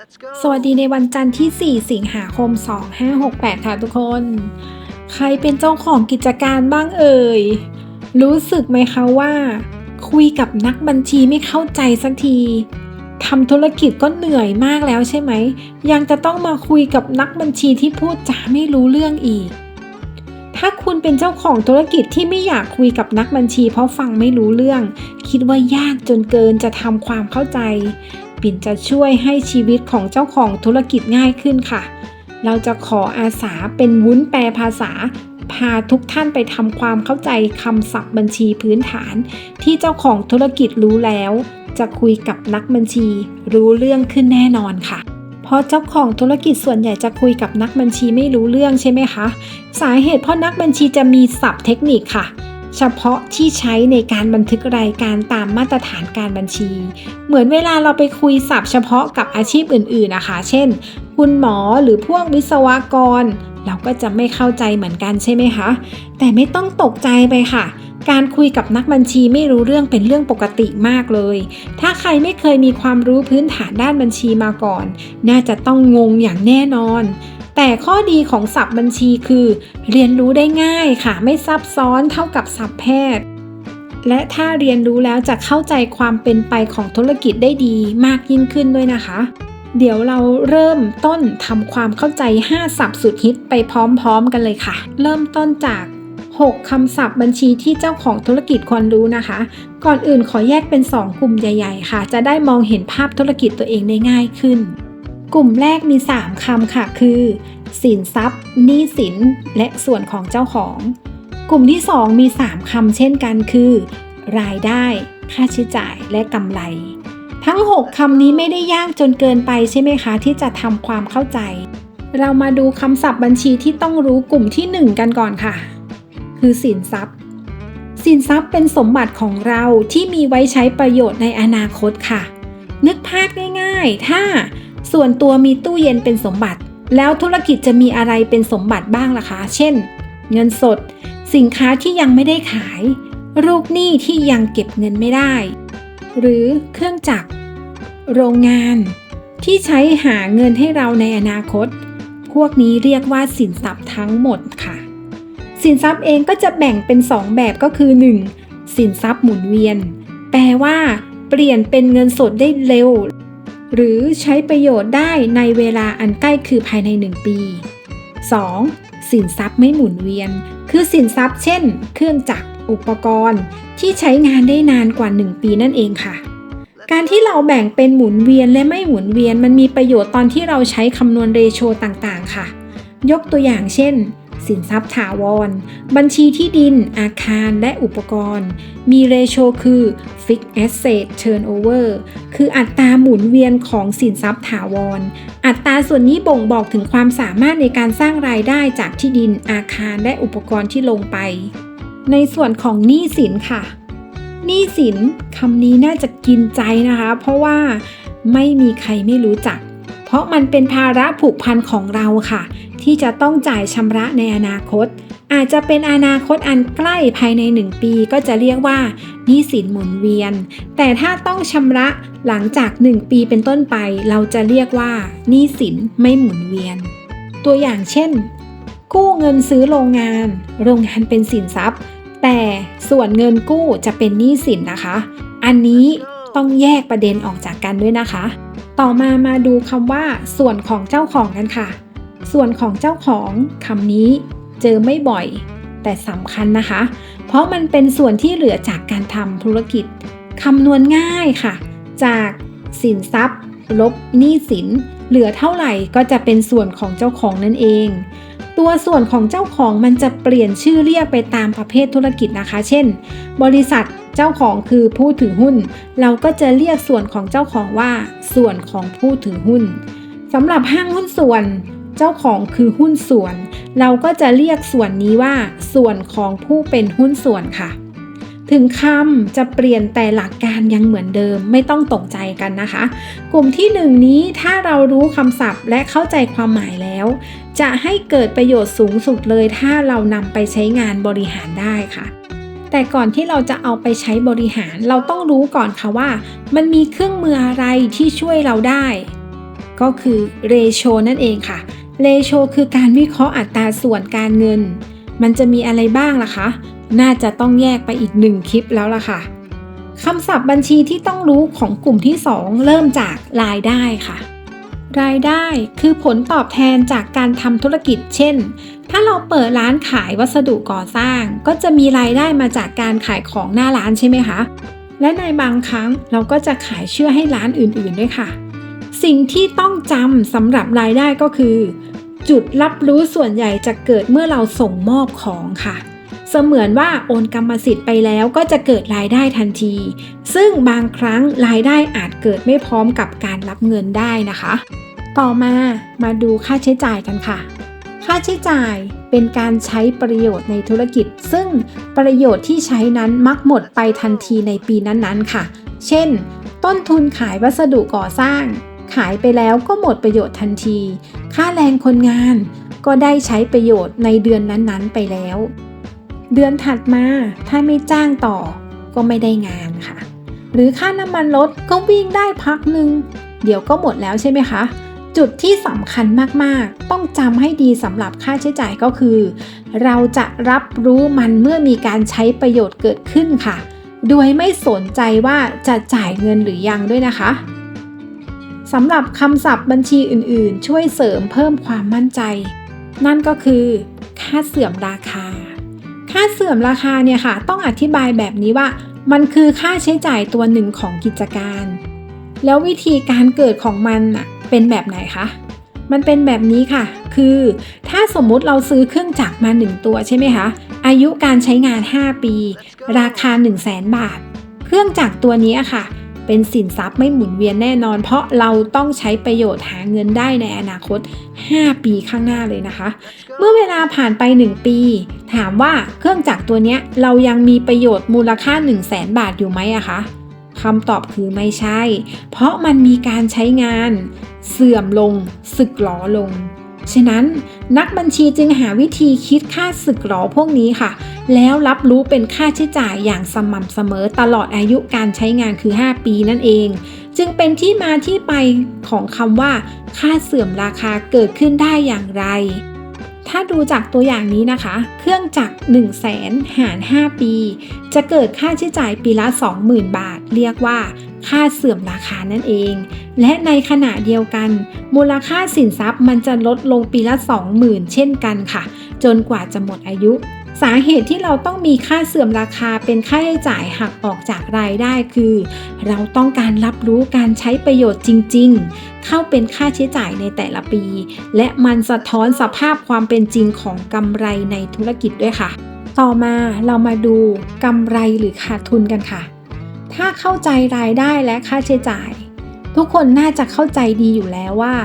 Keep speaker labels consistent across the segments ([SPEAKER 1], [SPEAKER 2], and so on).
[SPEAKER 1] Let's go.
[SPEAKER 2] สวัสดีในวันจันทร์ที่ 4 สิงหาคม 2568 ค่ะทุกคน ใครเป็นเจ้าของกิจการบ้างเอ่ย รู้สึกไหมคะว่า คุยกับนักบัญชีไม่เข้าใจสักทีทำธุรกิจก็เหนื่อยมากแล้วใช่ไหม ยังจะต้องมาคุยกับนักบัญชีที่พูดจาไม่รู้เรื่องอีก ถ้าคุณเป็นเจ้าของธุรกิจที่ไม่อยากคุยกับนักบัญชี เพราะฟังไม่รู้เรื่อง คิดว่ายากจนเกินจะทำความเข้าใจ ปิ่นจะช่วยให้ชีวิตของเจ้าของธุรกิจง่ายขึ้นค่ะ เราจะขออาสาเป็นวุ้นแปลภาษา พาทุกท่านไปทำความเข้าใจคำศัพท์บัญชีพื้นฐาน ที่เจ้าของธุรกิจรู้แล้ว จะคุยกับนักบัญชี รู้เรื่องขึ้นแน่นอนค่ะเพราะเจ้าของธุรกิจส่วนใหญ่จะคุยกับนักบัญชีไม่รู้เรื่องใช่ไหมคะ สาเหตุเพราะนักบัญชีจะมีศัพท์เทคนิคค่ะ เฉพาะที่ใช้ในการบันทึกรายการตามมาตรฐานการบัญชี เหมือนเวลาเราไปคุยศัพท์เฉพาะกับอาชีพอื่นๆนะคะ เช่น คุณหมอหรือพวกวิศวกร เราก็จะไม่เข้าใจเหมือนกันใช่ไหมคะ แต่ไม่ต้องตกใจไปค่ะการคุยกับนักบัญชีไม่รู้เรื่องเป็นเรื่องปกติมากเลย ถ้าใครไม่เคยมีความรู้พื้นฐานด้านบัญชีมาก่อน น่าจะต้องงงอย่างแน่นอน แต่ข้อดีของศัพท์บัญชีคือ เรียนรู้ได้ง่ายค่ะ ไม่ซับซ้อนเท่ากับศัพท์แพทย์ และถ้าเรียนรู้แล้วจะเข้าใจความเป็นไปของธุรกิจได้ดีมากยิ่งขึ้นด้วยนะคะ เดี๋ยวเราเริ่มต้นทำความเข้าใจ 5 ศัพท์สุดฮิตไปพร้อมๆกันเลยค่ะ เริ่มต้นจาก 6 คำศัพท์บัญชีที่เจ้าของธุรกิจควรรู้นะคะ ก่อนอื่นขอแยกเป็น 2 กลุ่มใหญ่ ๆ ค่ะ จะได้มองเห็นภาพธุรกิจตัวเองได้ง่ายขึ้น กลุ่มแรกมี 3คำค่ะ คือสินทรัพย์หนี้สิน และส่วนของเจ้าของ กลุ่มที่ 2 มี 3คำเช่นกันคือ รายได้ ค่าใช้จ่ายและกำไร ทั้ง 6คำนี้ไม่ได้ยากจนเกินไปใช่ไหมคะ ที่จะทำความเข้าใจ เรามาดูคำศัพท์บัญชีที่ต้องรู้กลุ่มทีหนึ่1 กันก่อนค่ะ คือสินทรัพย์สินทรัพย์เป็นสมบัติของเราที่มีไว้ใช้ประโยชน์ในอนาคตค่ะ นึกภาพง่าย ๆ ถ้า ส่วนตัวมีตู้เย็นเป็นสมบัติ แล้วธุรกิจจะมีอะไรเป็นสมบัติบ้างล่ะคะ เช่น เงินสด สินค้าที่ยังไม่ได้ขาย ลูกหนี้ที่ยังเก็บเงินไม่ได้ หรือเครื่องจักร โรงงาน ที่ใช้หาเงินให้เราในอนาคต พวกนี้เรียกว่าสินทรัพย์ทั้งหมดค่ะ สินทรัพย์เองก็จะแบ่งเป็น 2 แบบก็คือ 1. สินทรัพย์หมุนเวียน แปลว่า เปลี่ยนเป็นเงินสดได้เร็ว หรือใช้ประโยชน์ได้ในเวลาอันใกล้คือภายใน 1 ปี 2. สินทรัพย์ไม่หมุนเวียน คือสินทรัพย์เช่น เครื่องจักรอุปกรณ์ ที่ใช้งานได้นานกว่า 1 ปีนั่นเองค่ะ การที่เราแบ่งเป็นหมุนเวียนและไม่หมุนเวียนมันมีประโยชน์ตอนที่เราใช้คำนวณเรโชต่างๆ ค่ะ ยกตัวอย่างเช่น สินทรัพย์ถาวร บัญชีที่ดิน อาคารและอุปกรณ์ มีเรโชคือ Fixed Asset Turnover คืออัตราหมุนเวียนของสินทรัพย์ถาวร อัตราส่วนนี้บ่งบอกถึงความสามารถในการสร้างรายได้จากที่ดิน อาคารและอุปกรณ์ที่ลงไป ในส่วนของหนี้สินค่ะ หนี้สินคำนี้น่าจะกินใจนะคะ เพราะว่าไม่มีใครไม่รู้จัก เพราะมันเป็นภาระผูกพันของเราค่ะ ที่จะต้องจ่ายชำระในอนาคต อาจจะเป็นอนาคตอันใกล้ภายใน 1 ปีก็จะเรียกว่าหนี้สินหมุนเวียน แต่ถ้าต้องชำระหลังจาก 1 ปีเป็นต้นไป เราจะเรียกว่าหนี้สินไม่หมุนเวียน ตัวอย่างเช่น กู้เงินซื้อโรงงาน โรงงานเป็นสินทรัพย์ แต่ส่วนเงินกู้จะเป็นหนี้สินนะคะ อันนี้ต้องแยกประเด็นออกจากกันด้วยนะคะ ต่อมามาดูคำว่าส่วนของเจ้าของกันค่ะ ส่วนของเจ้าของคำนี้เจอไม่บ่อย แต่สำคัญนะคะ เพราะมันเป็นส่วนที่เหลือจากการทำธุรกิจคำนวณง่ายค่ะ จากสินทรัพย์ ลบหนี้สิน เหลือเท่าไหร่ก็จะเป็นส่วนของเจ้าของนั่นเอง ตัวส่วนของเจ้าของมันจะเปลี่ยนชื่อเรียกไปตามประเภทธุรกิจนะคะ เช่น บริษัทเจ้าของคือผู้ถือหุ้น เราก็จะเรียกส่วนของเจ้าของว่า ส่วนของผู้ถือหุ้นสำหรับห้างหุ้นส่วน เจ้าของคือหุ้นส่วน เราก็จะเรียกส่วนนี้ว่า ส่วนของผู้เป็นหุ้นส่วนค่ะ ถึงคำจะเปลี่ยนแต่หลักการยังเหมือนเดิมไม่ต้องตกใจกันนะคะ กลุ่มที่หนึ่งนี้ถ้าเรารู้คำศัพท์และเข้าใจความหมายแล้ว จะให้เกิดประโยชน์สูงสุดเลย ถ้าเรานำไปใช้งานบริหารได้ค่ะแต่ก่อนที่เราจะเอาไปใช้บริหารเราต้องรู้ก่อนค่ะว่า มันมีเครื่องมืออะไรที่ช่วยเราได้ ก็คือเรโชนั่นเองค่ะ เรโชคือการวิเคราะห์อัตราส่วนการเงิน มันจะมีอะไรบ้างล่ะคะ น่าจะต้องแยกไปอีกหนึ่งคลิปแล้วล่ะค่ะคำศัพท์บัญชีที่ต้องรู้ของกลุ่มที่ 2 เริ่มจากรายได้ค่ะ รายได้คือผลตอบแทนจากการทำธุรกิจ เช่น ถ้าเราเปิดร้านขายวัสดุก่อสร้าง ก็จะมีรายได้มาจากการขายของหน้าร้านใช่ไหมคะ และในบางครั้งเราก็จะขายเชื่อให้ร้านอื่นๆด้วยค่ะ สิ่งที่ต้องจำสำหรับรายได้ก็คือ จุดรับรู้ส่วนใหญ่จะเกิดเมื่อเราส่งมอบของค่ะ เสมือนว่าโอนกรรมสิทธิ์ไปแล้วก็จะเกิดรายได้ทันที ซึ่งบางครั้งรายได้อาจเกิดไม่พร้อมกับการรับเงินได้นะคะ ต่อมามาดูค่าใช้จ่ายกันค่ะค่าใช้จ่ายเป็นการใช้ประโยชน์ในธุรกิจ ซึ่งประโยชน์ที่ใช้นั้นมักหมดไปทันทีในปีนั้นๆค่ะ เช่น ต้นทุนขายวัสดุก่อสร้าง ขายไปแล้วก็หมดประโยชน์ทันที ค่าแรงคนงานก็ได้ใช้ประโยชน์ในเดือนนั้นๆไปแล้ว เดือนถัดมาถ้าไม่จ้างต่อก็ไม่ได้งานค่ะ หรือค่าน้ำมันรถก็วิ่งได้พักหนึ่งเดี๋ยวก็หมดแล้วใช่ไหมคะ จุดที่สำคัญมากๆ ต้องจำให้ดีสำหรับค่าใช้จ่ายก็คือ เราจะรับรู้มันเมื่อมีการใช้ประโยชน์เกิดขึ้นค่ะ โดยไม่สนใจว่าจะจ่ายเงินหรือยังด้วยนะคะ สำหรับคำศัพท์บัญชีอื่นๆ ช่วยเสริมเพิ่มความมั่นใจ นั่นก็คือ ค่าเสื่อมราคา ค่าเสื่อมราคาเนี่ยค่ะ ต้องอธิบายแบบนี้ว่า มันคือค่าใช้จ่ายตัวหนึ่งของกิจการ แล้ววิธีการเกิดของมันเป็นแบบไหนคะมันเป็นแบบนี้ค่ะ คือถ้าสมมุติเราซื้อเครื่องจักรมา 1 ตัวใช่ไหมคะ อายุการใช้งาน 5 ปี ราคา 1 0 0 0 0แบาท เครื่องจักรตัวนี้ค่ะ เป็นสินทรัพย์ไม่หมุนเวียนแน่นอน เพราะเราต้องใช้ประโยชน์หาเงินได้ในอนาคต 5 ปีข้างหน้าเลยนะคะ เมื่อเวลาผ่านไป 1 ปี ถามว่าเครื่องจักรตัวนี้เรายังมีประโยชน์มูลค่า 1 0 0 0 0แบาทอยู่ไหมอะคะคำตอบคือไม่ใช่ เพราะมันมีการใช้งาน เสื่อมลงสึกหรอลง ฉะนั้นนักบัญชีจึงหาวิธีคิดค่าสึกหรอพวกนี้ค่ะ แล้วรับรู้เป็นค่าใช้จ่ายอย่างสม่ำเสมอตลอดอายุการใช้งานคือ 5 ปีนั่นเอง จึงเป็นที่มาที่ไปของคำว่า ค่าเสื่อมราคาเกิดขึ้นได้อย่างไร ถ้าดูจากตัวอย่างนี้นะคะ เครื่องจักร1 0 0 0 0แสนหาร 5 ปี จะเกิดค่าใช้จ่ายปีละ 20,000 บาท เรียกว่า ค่าเสื่อมราคานั่นเอง และในขณะเดียวกัน มูลค่าสินทรัพย์มันจะลดลงปีละ 20,000 เช่นกันค่ะ จนกว่าจะหมดอายุสาเหตุที่เราต้องมีค่าเสื่อมราคาเป็นค่าใช้จ่ายหักออกจากรายได้คือ เราต้องการรับรู้การใช้ประโยชน์จริง ๆ เข้าเป็นค่าใช้จ่ายในแต่ละปี และมันสะท้อนสภาพความเป็นจริงของกำไรในธุรกิจด้วยค่ะ ต่อมาเรามาดูกำไรหรือขาดทุนกันค่ะ ถ้าเข้าใจรายได้และค่าใช้จ่าย ทุกคนน่าจะเข้าใจดีอยู่แล้วว่า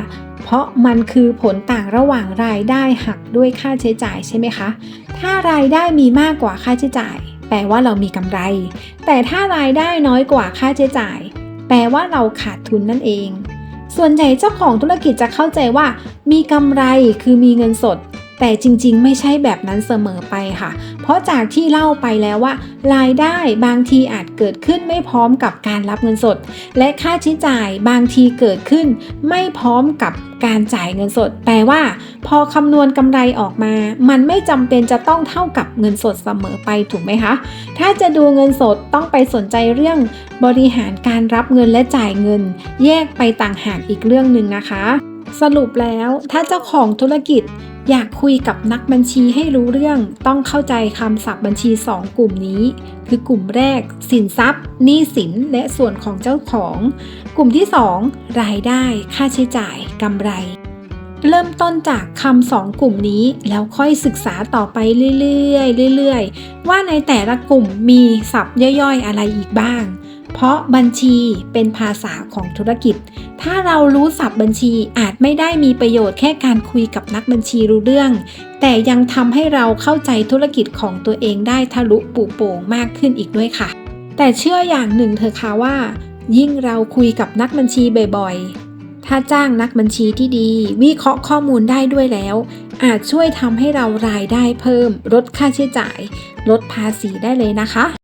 [SPEAKER 2] เพราะมันคือผลต่างระหว่างรายได้หักด้วยค่าใช้จ่ายใช่ไหมคะ ถ้ารายได้มีมากกว่าค่าใช้จ่าย แปลว่าเรามีกำไร แต่ถ้ารายได้น้อยกว่าค่าใช้จ่าย แปลว่าเราขาดทุนนั่นเอง ส่วนใหญ่เจ้าของธุรกิจจะเข้าใจว่า มีกำไรคือมีเงินสด แต่จริงๆ ไม่ใช่แบบนั้นเสมอไปค่ะ เพราะจากที่เล่าไปแล้วว่า รายได้บางทีอาจเกิดขึ้นไม่พร้อมกับการรับเงินสด และค่าใช้จ่ายบางทีเกิดขึ้น ไม่พร้อมกับการจ่ายเงินสดแปลว่า พอคำนวณกำไรออกมา มันไม่จำเป็นจะต้องเท่ากับเงินสดเสมอไปถูกไหมคะ ถ้าจะดูเงินสดต้องไปสนใจเรื่องบริหารการรับเงินและจ่ายเงิน แยกไปต่างหากอีกเรื่องหนึ่งนะคะ สรุปแล้วถ้าเจ้าของธุรกิจอยากคุยกับนักบัญชีให้รู้เรื่องต้องเข้าใจคำศัพท์บัญชี 2 กลุ่มนี้ คือกลุ่มแรก สินทรัพย์หนี้สินและส่วนของเจ้าของ กลุ่มที่ 2 รายได้ ค่าใช้จ่ายกำไร เริ่มต้นจากคำสองกลุ่มนี้ แล้วค่อยศึกษาต่อไปเรื่อยๆเรื่อยๆ ว่าในแต่ละกลุ่มมีศัพท์ย่อยๆ อะไรอีกบ้าง เพราะบัญชีเป็นภาษาของธุรกิจ ถ้าเรารู้ศัพท์บัญชีอาจไม่ได้มีประโยชน์แค่การคุยกับนักบัญชีรู้เรื่อง แต่ยังทำให้เราเข้าใจธุรกิจของตัวเองได้ทะลุปูโป่งมากขึ้นอีกด้วยค่ะ แต่เชื่ออย่างหนึ่งเถอะค่ะว่า ยิ่งเราคุยกับนักบัญชีบ่อยๆ ถ้าจ้างนักบัญชีที่ดี วิเคราะห์ข้อมูลได้ด้วยแล้ว อาจช่วยทำให้เรารายได้เพิ่ม ลดค่าใช้จ่าย ลดภาษีได้เลยนะคะ